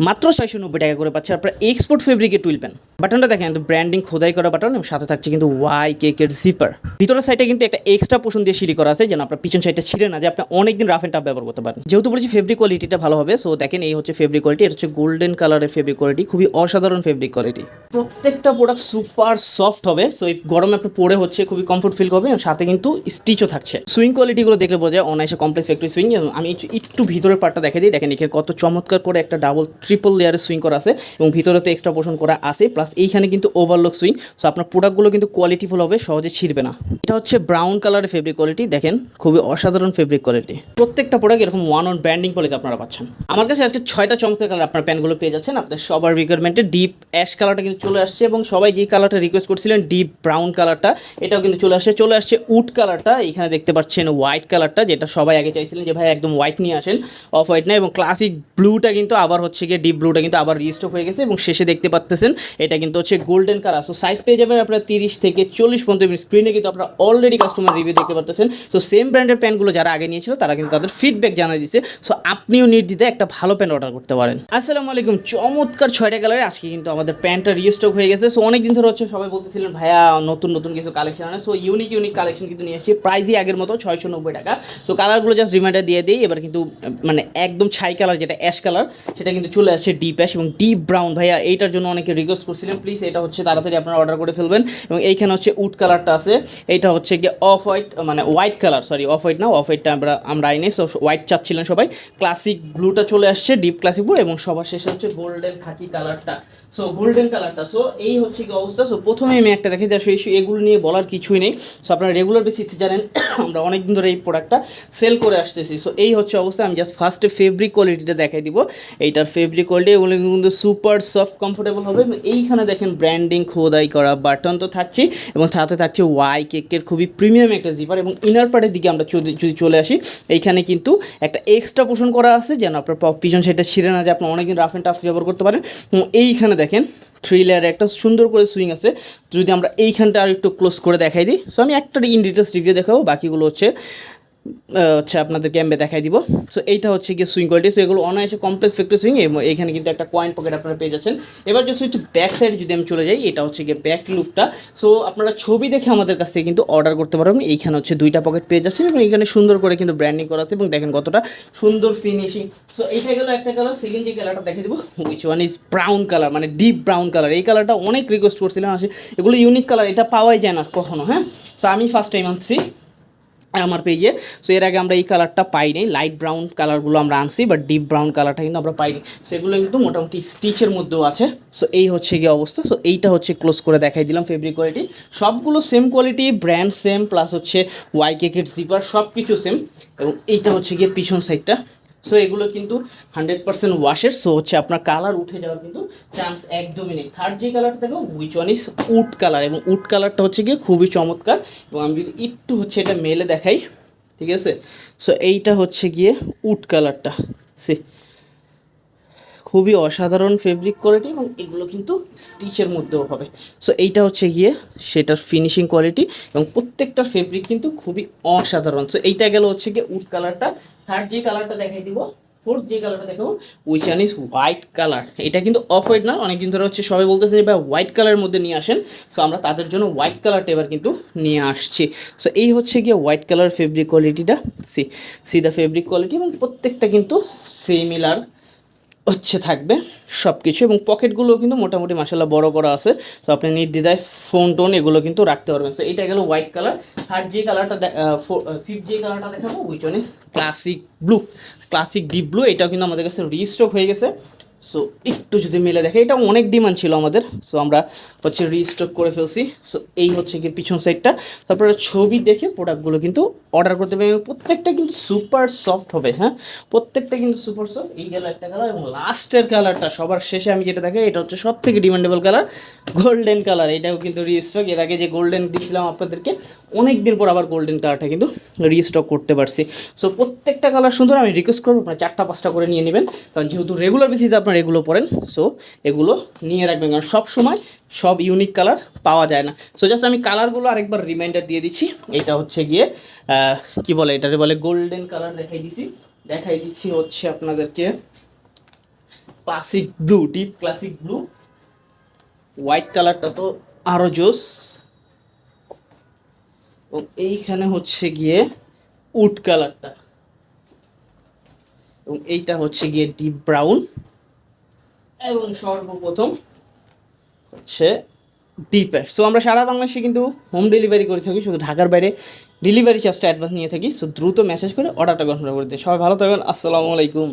মাত্র ছয়শো নব্বই টাকা করে পাচ্ছে। আপনার এক্সপোর্ট ফেব্রিকের টুইল প্যান বাটনটা দেখেন ব্র্যান্ডিং খোদাই করা বাটন। এবং সাথে থাকছে কিন্তু ওয়াই কেকের জিপার ভিতরের সাইডে কিন্তু একটা এক্সট্রা পোষণ দিয়ে সিঁড়ি করা আছে, যেন আপনার পিছন সাইডটা ছিঁড়ে না যে আপনি অনেকদিন রাফ অ্যান্ড টাফ ব্যবহার করতে পারেন। যেহেতু বলেছি ফেব্রিক কোয়ালিটিটা ভালো হবে সো দেখেন এই হচ্ছে ফেব্রিক কোয়ালিটি এটা হচ্ছে গোল্ডেন কালারের ফেব্রিক কোয়ালিটি খুবই অসাধারণ ফেব্রিক কোয়ালিটি প্রত্যেকটা প্রোডাক্ট সুপার সফট হবে সো এই গরমে আপনি পরে হচ্ছে খুবই কমফোর্ট ফিল করবে এবং সাথে কিন্তু স্টিচও থাকছে। সুইং কোয়ালিটিগুলো দেখলে বোঝা যায়, অনায়াসে কমপ্লেক্স ফ্যাক্টরি সুইং আমি একটু ভিতরের পার্টটা দেখে দিই। দেখেন এখানে কত চমৎকার করে একটা ডাবল ট্রিপল লেয়ারের সুইং করা আছে এবং ভিতরে তো এক্সট্রা পোর্শন করা আছে প্লাস এইখানে কিন্তু ওভারলক সুইং সো আপনার প্রোডাক্টগুলো কিন্তু কোয়ালিটিফুল হবে, সহজে ছিঁড়বে না। এটা হচ্ছে ব্রাউন কালারের ফেব্রিক কোয়ালিটি দেখেন, খুবই অসাধারণ ফেব্রিক কোয়ালিটি প্রত্যেকটা প্রোডাক্ট এরকম ওয়ান অন ব্র্যান্ডিং কোয়ালিটি আপনারা পাচ্ছেন। আমার কাছে আজকে ছয়টা চমৎকার কালার আপনার প্যানগুলো পেয়ে যাচ্ছেন আপনার সবার রিকোয়ারমেন্টে ডিপ অ্যাশ কালারটা কিন্তু চলে আসছে এবং সবাই যেই কালারটা রিকোয়েস্ট করছিলেন ডিপ ব্রাউন কালারটা এটাও কিন্তু চলে আসছে। চলে আসছে উড কালারটা এখানে দেখতে পাচ্ছেন হোয়াইট কালারটা যেটা সবাই আগে চাইছিলেন যে ভাই একদম হোয়াইট নিয়ে আসেন অফ হোয়াইট না, এবং ক্লাসিক ব্লুটা কিন্তু আবার হচ্ছে গিয়ে ডিপ ব্লুটা কিন্তু আবার রিস্টক হয়ে গেছে এবং শেষে দেখতে পাচ্ছেন এটা কিন্তু হচ্ছে গোল্ডেন কালার সো সাইজ পেয়ে যাবেন আপনার তিরিশ থেকে চল্লিশ পর্যন্ত স্ক্রিনে কিন্তু আপনারা অলরেডি কাস্টমার রিভিউ দেখতে পারতেছেন সো সেম ব্র্যান্ডের প্যান্টগুলো যারা আগে নিয়েছিল, তারা কিন্তু তাদের ফিডব্যাক জানা দিচ্ছে সো আপনিও নির্দ্বিধায় একটা ভালো প্যান্ট অর্ডার করতে পারেন। আসসালামু আলাইকুম, চমৎকার ছয়টা কালারে আজকে কিন্তু আমাদের প্যান্টটা রিস্টক হয়ে গেছে। সো অনেক দিন ধরে হচ্ছে সবাই বলতেছিলেন, ভাইয়া, নতুন নতুন কিছু কালেকশন আনে। সো ইউনিক ইউনিক কালেকশন কিন্তু নিয়ে এসেছি প্রাইসই আগের মতো ছয়শো নব্বই টাকা। সো কালারগুলো জাস্ট রিমাইন্ডার দিয়ে দিই। এবার কিন্তু মানে একদম ছাই কালার যেটা অ্যাশ কালার সেটা কিন্তু চলে আসছে ডিপ অ্যাশ এবং ডিপ ব্রাউন ভাইয়া, এইটার জন্য অনেকে রিকোয়েস্ট করছিলেন। প্লিজ এটা হচ্ছে তাড়াতাড়ি আপনারা অর্ডার করে ফেলবেন। এবং এইখানে হচ্ছে উড কালারটা আছে। এইটা হচ্ছে গিয়ে অফ হোয়াইট মানে white colour sorry off white না অফ হোয়াইটটা আমরা আমরা আইনি সো হোয়াইট চাচ্ছিলেন সবাই। ক্লাসিক ব্লুটা চলে আসছে ডিপ ক্লাসিক ব্লু এবং সবার শেষে হচ্ছে গোল্ডেন খাকি কালারটা সো গোল্ডেন কালারটা সো এই হচ্ছে কি অবস্থা। সো প্রথমে আমি একটা দেখি যে আসলে এগুলো নিয়ে বলার কিছুই নেই। সো আপনারা রেগুলার বেসিসে জানেন, আমরা অনেক দিন ধরে এই প্রোডাক্টটা সেল করে আসতেছি। সো এই হচ্ছে অবস্থা, আমি জাস্ট ফার্স্টে ফেব্রিক কোয়ালিটিটা দেখাই দিব। এইটার ফেব্রিক কোয়ালিটি এগুলো কিন্তু সুপার সফট কমফোর্টেবল হবে। এবং এইখানে দেখেন ব্র্যান্ডিং খোদাই করা বাটন তো থাকছে এবং সাথে থাকছে ওয়াই কেকের খুবই প্রিমিয়াম একটা জিপার এবং ইনার পার্টের দিকে আমরা যদি চলে আসি, এইখানে কিন্তু একটা এক্সট্রা পোষণ করা আছে যেন আপনার পিছন সেটা ছিঁড়ে না যায়। আপনার অনেকদিন রাফ অ্যান্ড টাফ ব্যবহার করতে পারেন। এবং এইখানে দেখেন থ্রি একটা সুন্দর করে সুইং আছে। যদি আমরা এইখানটা আর একটু ক্লোজ করে দেখাই দিই। সো আমি একটা ইন ডিটেলস রিভিউ দেখাবো। বাকিগুলো হচ্ছে হচ্ছে আপনাদের ক্যাম্পে দেখাই দিব। সো এইটা হচ্ছে গিয়ে সুইং কোয়ালিটি সো এগুলো অনায়াসে কমপ্লেক্স ফ্যাক্টরি সুইং এবং এখানে কিন্তু একটা কয়েন পকেট আপনারা পেয়ে যাচ্ছেন। এবার যদি একটু ব্যাক সাইডে যদি আমি চলে যাই, এটা হচ্ছে গিয়ে ব্যাক লুকটা সো আপনারা ছবি দেখে আমাদের কাছ থেকে কিন্তু অর্ডার করতে পারবেন। এইখানে হচ্ছে দুইটা পকেট পেয়ে যাচ্ছেন এবং এখানে সুন্দর করে কিন্তু ব্র্যান্ডিং করা আছে এবং দেখেন কতটা সুন্দর ফিনিশিং সো এইটা গেলো একটা কালার সেকেন্ড যে কালারটা দেখে দেবো which one is brown colour মানে ডিপ ব্রাউন কালার এই কালারটা অনেক রিকোয়েস্ট করছিলাম আসে। এগুলো ইউনিক কালার এটা পাওয়াই যায় না কখনো হ্যাঁ? সো আমি ফার্স্ট টাইম আনছি। আমার পেজে সো এর আগে আমরা এই কালারটা পাইনি। লাইট ব্রাউন কালারগুলো আমরা আনছি বাট ডিপ ব্রাউন কালারটা কিন্তু আমরা পাইনি। সেগুলো কিন্তু মোটামুটি স্টিচের মধ্যেও আছে। সো এই হচ্ছে গিয়ে অবস্থা। সো এইটা হচ্ছে ক্লোজ করে দেখাই দিলাম ফেব্রিক কোয়ালিটি সবগুলো same quality brand same plus হচ্ছে ওয়াই কেকের জিপার সব কিছু সেম এবং এইটা হচ্ছে গিয়ে পিছন সাইডটা সো এগুলো কিন্তু হান্ড্রেড পার্সেন্ট ওয়াশের সো হচ্ছে আপনার কালার উঠে যাওয়ার কিন্তু চান্স একদমই নেই। থার্ড যে কালারটা দেখো which one is wood colour এবং উড কালারটা হচ্ছে গিয়ে খুবই চমৎকার। এবং আমি যদি একটু হচ্ছে এটা মেলে দেখাই, ঠিক আছে? সো এইটা হচ্ছে গিয়ে উড কালারটা সে খুবই অসাধারণ ফেব্রিক কোয়ালিটি এবং এগুলো কিন্তু স্টিচের মধ্যেও হবে। সো এইটা হচ্ছে গিয়ে সেটার ফিনিশিং কোয়ালিটি এবং প্রত্যেকটা ফেব্রিক কিন্তু খুবই অসাধারণ। সো এইটা গেল হচ্ছে গিয়ে উড কালারটা থার্ড যে কালারটা দেখাই দিব ফোর্থ যে কালারটা দেখাবো which one is white colour এটা কিন্তু অফ হোয়াইট না, অনেকদিন ধরে হচ্ছে সবাই বলতেছে যে, ভাই হোয়াইট কালারের মধ্যে নিয়ে আসেন। সো আমরা তাদের জন্য হোয়াইট কালারটা এবার কিন্তু নিয়ে আসছি। সো এই হচ্ছে গিয়ে হোয়াইট কালার ফেব্রিক কোয়ালিটিটা see see the fabric quality এবং প্রত্যেকটা কিন্তু সিমিলার হচ্ছে থাকবে সব কিছু এবং পকেটগুলোও কিন্তু মোটামুটি মাসাল্লাহ বড় করা আছে। তো আপনি নির্দ্বিধায় ফোন টোন এগুলো কিন্তু রাখতে পারবেন। সো এটা গেল হোয়াইট কালার থার্ড যে কালারটা ফিফথ যে কালারটা দেখাবো which one is classic blue classic deep blue এটাও কিন্তু আমাদের কাছে রিস্টক হয়ে গেছে। সো একটু যদি মিলে দেখে এটা অনেক ডিমান্ড ছিল আমাদের। সো আমরা হচ্ছে রিস্টক করে ফেলছি। সো এই হচ্ছে কি পিছন সাইডটা তারপরে ছবি দেখে প্রোডাক্টগুলো কিন্তু অর্ডার করতে এবং প্রত্যেকটা কিন্তু সুপার সফট হবে হ্যাঁ? প্রত্যেকটা কিন্তু সুপার সফট এই একটা কালার এবং লাস্টের কালারটা সবার শেষে আমি যেটা দেখে এটা হচ্ছে সব থেকে ডিমান্ডেবল কালার গোল্ডেন কালার এটাও কিন্তু রিস্টক এর আগে যে গোল্ডেন দিয়েছিলাম আপনাদেরকে অনেক দিন পর আবার গোল্ডেন কালারটা কিন্তু রিস্টক করতে পারছি। সো প্রত্যেকটা কালার সুন্দর, আমি রিকোয়েস্ট করব, আপনারা চারটা, পাঁচটা করে নিয়ে নেবেন। কারণ যেহেতু রেগুলার বেসিস আপনারা এগুলো পড়েন সো এগুলো নিয়ে রাখবেন কারণ সব সময় সব ইউনিক কালার পাওয়া যায় না। সো জাস্ট আমি কালারগুলো আরেকবার রিমাইন্ডার দিয়ে দিচ্ছি। এটা হচ্ছে গিয়ে কি বলে এটাকে বলে? গোল্ডেন কালার দেখাই দিছি। দেখাই দিচ্ছি হচ্ছে আপনাদেরকে classic blue deep classic blue white কালারটা তো আরও জোস। ও এইখানে হচ্ছে গিয়ে উড কালারটা এবং এইটা হচ্ছে গিয়ে ডিপ ব্রাউন এবং সর্বপ্রথম হচ্ছে অ্যাশ সো আমরা সারা বাংলাদেশে কিন্তু হোম ডেলিভারি করে থাকি, শুধু ঢাকার বাইরে। ডেলিভারি চার্জটা অ্যাডভান্স নিয়ে থাকি সো দ্রুত মেসেজ করে অর্ডারটা কনফার্ম করে দিই সবাই ভালো থাকবেন, আসসালামু আলাইকুম।